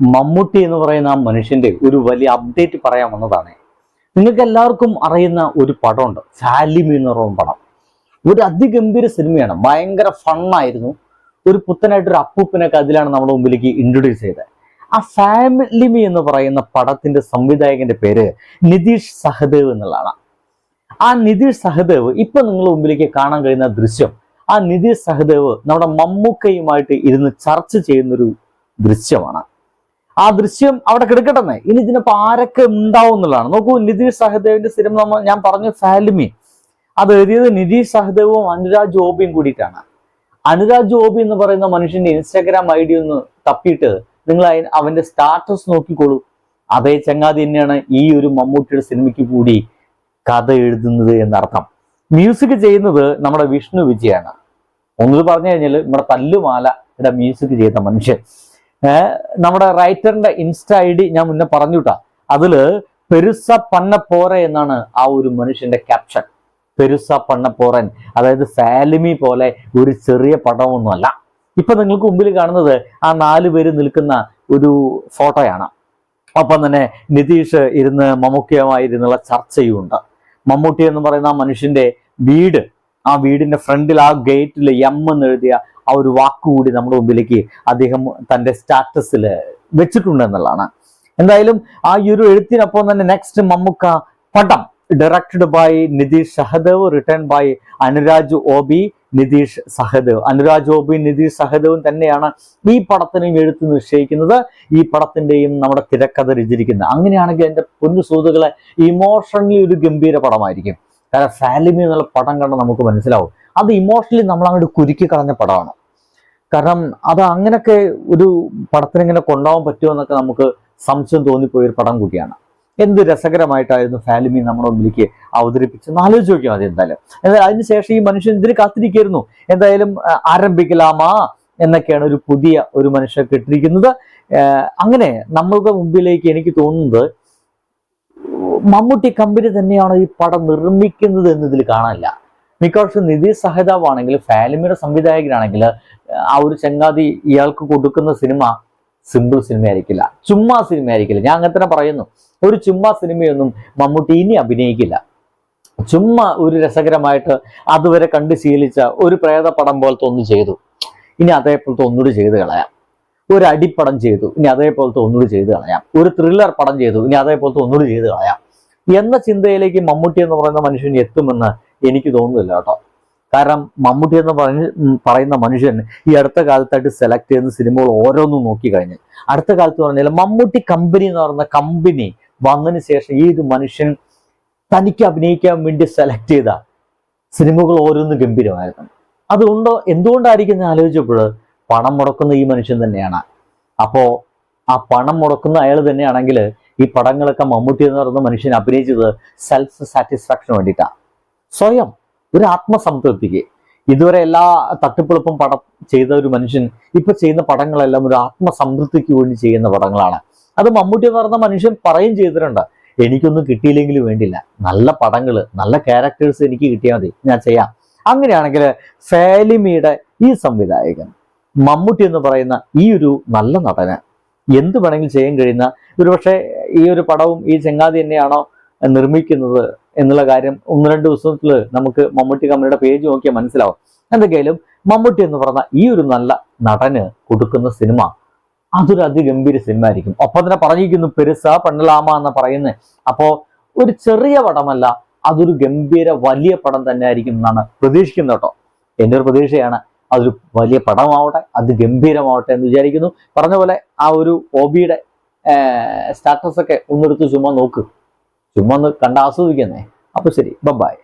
മമ്മൂട്ടി എന്ന് പറയുന്ന ആ മനുഷ്യന്റെ ഒരു വലിയ അപ്ഡേറ്റ് പറയാൻ വന്നതാണ്. നിങ്ങൾക്ക് എല്ലാവർക്കും അറിയുന്ന ഒരു പടമുണ്ട് ഫാലിമി എന്ന് പറയുന്ന പടം. ഒരു അതിഗംഭീര സിനിമയാണ് ഭയങ്കര ഫണ്ണായിരുന്നു ഒരു പുത്തനായിട്ടൊരു അപ്പൂപ്പനൊക്കെ അതിലാണ് നമ്മുടെ മുമ്പിലേക്ക് ഇൻട്രൊഡ്യൂസ് ചെയ്തത്. ആ ഫാമിലിമി എന്ന് പറയുന്ന പടത്തിന്റെ സംവിധായകന്റെ പേര് നിതീഷ് സഹദേവ് എന്നുള്ളതാണ്. ആ നിതീഷ് സഹദേവ് ഇപ്പൊ നിങ്ങളുടെ മുമ്പിലേക്ക് കാണാൻ കഴിയുന്ന ദൃശ്യം ആ നിതീഷ് സഹദേവ് നമ്മുടെ മമ്മൂക്കയുമായിട്ട് ഇരുന്ന് ചർച്ച ചെയ്യുന്നൊരു ദൃശ്യമാണ്. ആ ദൃശ്യം അവിടെ കിടക്കട്ടെന്നേ. ഇനി ഇതിനപ്പോ ആരൊക്കെ ഉണ്ടാവും എന്നുള്ളതാണ്. നോക്കൂ നിതീഷ് സഹദേവിന്റെ സ്ഥിരം നമ്മൾ ഞാൻ പറഞ്ഞു ഫാലിമി. അത് എഴുതിയത് നിതീഷ് സഹദേവും അനുരാജ് ഓബിയും കൂടിയിട്ടാണ്. അനുരാജ് ഓബി എന്ന് പറയുന്ന മനുഷ്യന്റെ ഇൻസ്റ്റാഗ്രാം ഐ ഡി ഒന്ന് തപ്പിയിട്ട് നിങ്ങൾ അവന്റെ സ്റ്റാറ്റസ് നോക്കിക്കോളൂ. അതേ ചങ്ങാതി തന്നെയാണ് ഈ ഒരു മമ്മൂട്ടിയുടെ സിനിമയ്ക്ക് കൂടി കഥ എഴുതുന്നത് എന്നർത്ഥം. മ്യൂസിക് ചെയ്യുന്നത് നമ്മുടെ വിഷ്ണു വിജയാണ്. ഒന്നത് പറഞ്ഞു കഴിഞ്ഞാൽ നമ്മുടെ തല്ലുമാലയുടെ മ്യൂസിക് ചെയ്ത മനുഷ്യൻ. നമ്മുടെ റൈറ്ററിന്റെ ഇൻസ്റ്റ ഐ ഡി ഞാൻ മുന്നേ പറഞ്ഞുട്ടാ. അതിൽ പെരുസ പണ്ണപ്പോറ എന്നാണ് ആ ഒരു മനുഷ്യന്റെ ക്യാപ്ഷൻ പെരുസ പണ്ണപ്പോറൻ അതായത് സാലിമി പോലെ ഒരു ചെറിയ പടമൊന്നുമല്ല. ഇപ്പൊ നിങ്ങൾക്ക് മുമ്പിൽ കാണുന്നത് ആ നാല് പേര് നിൽക്കുന്ന ഒരു ഫോട്ടോയാണ്. ഒപ്പം തന്നെ നിതീഷ് ഇരുന്ന് മമ്മൂക്കയുമായി ഇരുന്നുള്ള ചർച്ചയുണ്ട് മമ്മൂട്ടി എന്ന് പറയുന്ന ആ മനുഷ്യന്റെ വീട് ആ വീടിന്റെ ഫ്രണ്ടിൽ ആ ഗേറ്റിൽ എം എന്ന് എഴുതിയ ആ ഒരു വാക്കുകൂടി നമ്മുടെ മുമ്പിലേക്ക് അദ്ദേഹം തന്റെ സ്റ്റാറ്റസിൽ വെച്ചിട്ടുണ്ട് എന്നുള്ളതാണ്. എന്തായാലും ആ ഈ ഒരു എഴുത്തിനൊപ്പം തന്നെ നെക്സ്റ്റ് മമ്മുക്ക പടം directed by Nitish Sahadev return by Anuraj OB Nitish Sahadev. Anuraj OB Nitish സഹദേവും തന്നെയാണ് ഈ പടത്തിനെയും എഴുത്ത് നിശ്ചയിക്കുന്നത്. ഈ പടത്തിന്റെയും നമ്മുടെ തിരക്കഥ രചിച്ചിരിക്കുന്നത്. അങ്ങനെയാണെങ്കിൽ എന്റെ പൊന്നു സുഹൃത്തുക്കളെ ഇമോഷണലി ഒരു ഗംഭീര പടമായിരിക്കും. കാരണം ഫാലിമി എന്നുള്ള പടം കണ്ട് നമുക്ക് മനസ്സിലാവും. അത് ഇമോഷണലി നമ്മൾ അങ്ങോട്ട് കുരുക്കി കളഞ്ഞ പടമാണ്. കാരണം അത് അങ്ങനെയൊക്കെ ഒരു പടത്തിന് ഇങ്ങനെ കൊണ്ടുപോകാൻ പറ്റുമോ എന്നൊക്കെ നമുക്ക് സംശയം തോന്നിപ്പോയ ഒരു പടം കൂടിയാണ്. എന്ത് രസകരമായിട്ടായിരുന്നു ഫാലിമി നമ്മുടെ മുമ്പിലേക്ക് അവതരിപ്പിച്ചെന്ന് ആലോചിച്ച് നോക്കിയാൽ മതി എന്തായാലും. എന്നാൽ അതിനുശേഷം ഈ മനുഷ്യൻ ഇതിന് കാത്തിരിക്കായിരുന്നു. എന്തായാലും ആരംഭിക്കലാമാ എന്നൊക്കെയാണ് ഒരു പുതിയ ഒരു മനുഷ്യ കിട്ടിയിരിക്കുന്നത് അങ്ങനെ നമ്മളുടെ മുമ്പിലേക്ക് എനിക്ക് തോന്നുന്നത് മമ്മൂട്ടി കമ്പനി തന്നെയാണ് ഈ പടം നിർമ്മിക്കുന്നത് എന്നതിൽ കാണാനില്ല. മിക്കവാറും നിധി സഹതാവാണെങ്കിൽ ഫാലിമിയുടെ സംവിധായകനാണെങ്കിൽ ആ ഒരു ചങ്ങാതി ഇയാൾക്ക് കൊടുക്കുന്ന സിനിമ സിമ്പിൾ സിനിമയായിരിക്കില്ല. ചുമ്മാ സിനിമയായിരിക്കില്ല. ഞാൻ അങ്ങനെ തന്നെ പറയുന്നു. ഒരു ചുമ്മാ സിനിമയൊന്നും മമ്മൂട്ടി ഇനി അഭിനയിക്കില്ല. ചുമ്മാ ഒരു രസകരമായിട്ട് അതുവരെ കണ്ട് ശീലിച്ച ഒരു പ്രേത പടം പോലത്തെ ഒന്ന് ചെയ്തു. ഇനി അതേപോലത്തെ ഒന്നുകൂടി ചെയ്ത് കളയാം. ഒരു അടിപ്പടം ചെയ്തു. ഇനി അതേപോലത്തെ ഒന്നുകൂടി ചെയ്ത് കളയാം. ഒരു ത്രില്ലർ പടം ചെയ്തു. ഇനി അതേപോലത്തെ ഒന്നുകൂടി ചെയ്ത് കളയാം. എന്ന ചിന്തയിലേക്ക് മമ്മൂട്ടി എന്ന് പറയുന്ന മനുഷ്യൻ എത്തുമെന്ന് എനിക്ക് തോന്നുന്നില്ല കേട്ടോ. കാരണം മമ്മൂട്ടി എന്ന് പറഞ്ഞ് പറയുന്ന മനുഷ്യൻ ഈ അടുത്ത കാലത്തായിട്ട് സെലക്ട് ചെയ്യുന്ന സിനിമകൾ ഓരോന്നും നോക്കി കഴിഞ്ഞ്. അടുത്ത കാലത്ത് പറഞ്ഞാൽ മമ്മൂട്ടി കമ്പനി എന്ന് പറയുന്ന കമ്പനി വന്നതിന് ശേഷം ഈ ഒരു മനുഷ്യൻ തനിക്ക് അഭിനയിക്കാൻ വേണ്ടി സെലക്ട് ചെയ്ത സിനിമകൾ ഓരോന്നും ഗംഭീരമായിരുന്നു. അതുകൊണ്ടോ എന്തുകൊണ്ടായിരിക്കും ഞാൻ ആലോചിച്ചപ്പോൾ പണം മുടക്കുന്ന ഈ മനുഷ്യൻ തന്നെയാണ്. അപ്പോ ആ പണം മുടക്കുന്ന അയാൾ തന്നെയാണെങ്കിൽ ഈ പടങ്ങളൊക്കെ മമ്മൂട്ടി എന്ന് പറയുന്ന മനുഷ്യൻ അഭിനയിച്ചത് സെൽഫ് സാറ്റിസ്ഫാക്ഷന് വേണ്ടിയിട്ടാണ്. സ്വയം ഒരു ആത്മസംതൃപ്തിക്ക്. ഇതുവരെ എല്ലാ തട്ടിപ്പൊളുപ്പും പടം ചെയ്ത ഒരു മനുഷ്യൻ ഇപ്പൊ ചെയ്യുന്ന പടങ്ങളെല്ലാം ഒരു ആത്മസംതൃപ്തിക്ക് വേണ്ടി ചെയ്യുന്ന പടങ്ങളാണ്. അത് മമ്മൂട്ടി എന്ന് പറഞ്ഞ മനുഷ്യൻ പറയും ചെയ്തിട്ടുണ്ട്. എനിക്കൊന്നും കിട്ടിയില്ലെങ്കിലും വേണ്ടില്ല നല്ല പടങ്ങൾ നല്ല ക്യാരക്ടേഴ്സ് എനിക്ക് കിട്ടിയാൽ മതി. ഞാൻ ചെയ്യാം. അങ്ങനെയാണെങ്കിൽ ഫാലിമിയുടെ ഈ സംവിധായകൻ മമ്മൂട്ടി എന്ന് പറയുന്ന ഈ ഒരു നല്ല നടന് എന്ത് വേണമെങ്കിലും ചെയ്യാൻ കഴിയുന്ന ഒരുപക്ഷെ ഈ ഒരു പടവും ഈ ചെങ്ങാതി തന്നെയാണോ നിർമ്മിക്കുന്നത് എന്നുള്ള കാര്യം ഒന്ന് രണ്ട് ദിവസത്തിൽ നമുക്ക് മമ്മൂട്ടി കമ്പനിയുടെ പേജ് നോക്കിയാൽ മനസ്സിലാവും. എന്തൊക്കെയായാലും മമ്മൂട്ടി എന്ന് പറഞ്ഞ ഈ ഒരു നല്ല നടന് കൊടുക്കുന്ന സിനിമ അതൊരു അതിഗംഭീര സിനിമ ആയിരിക്കും ഒപ്പം തന്നെ പറഞ്ഞിരിക്കുന്നു പെരുസ പെണ്ണലാമ എന്ന് പറയുന്നത് അപ്പോ ഒരു ചെറിയ പടമല്ല അതൊരു ഗംഭീര വലിയ പടം തന്നെ ആയിരിക്കും എന്നാണ് പ്രതീക്ഷിക്കുന്നത് കേട്ടോ. എന്റെ ഒരു പ്രതീക്ഷയാണ് അതൊരു വലിയ പടമാവട്ടെ അത് ഗംഭീരമാവട്ടെ എന്ന് വിചാരിക്കുന്നു. പറഞ്ഞ പോലെ ആ ഒരു ഹോബിയുടെ സ്റ്റാറ്റസ് ഒക്കെ ഒന്നെടുത്ത് ചുമ്മാ നോക്ക്. ചുമ്മാ ഒന്ന് കണ്ട് ആസ്വദിക്കുന്നേ. അപ്പൊ ശരി ബൈ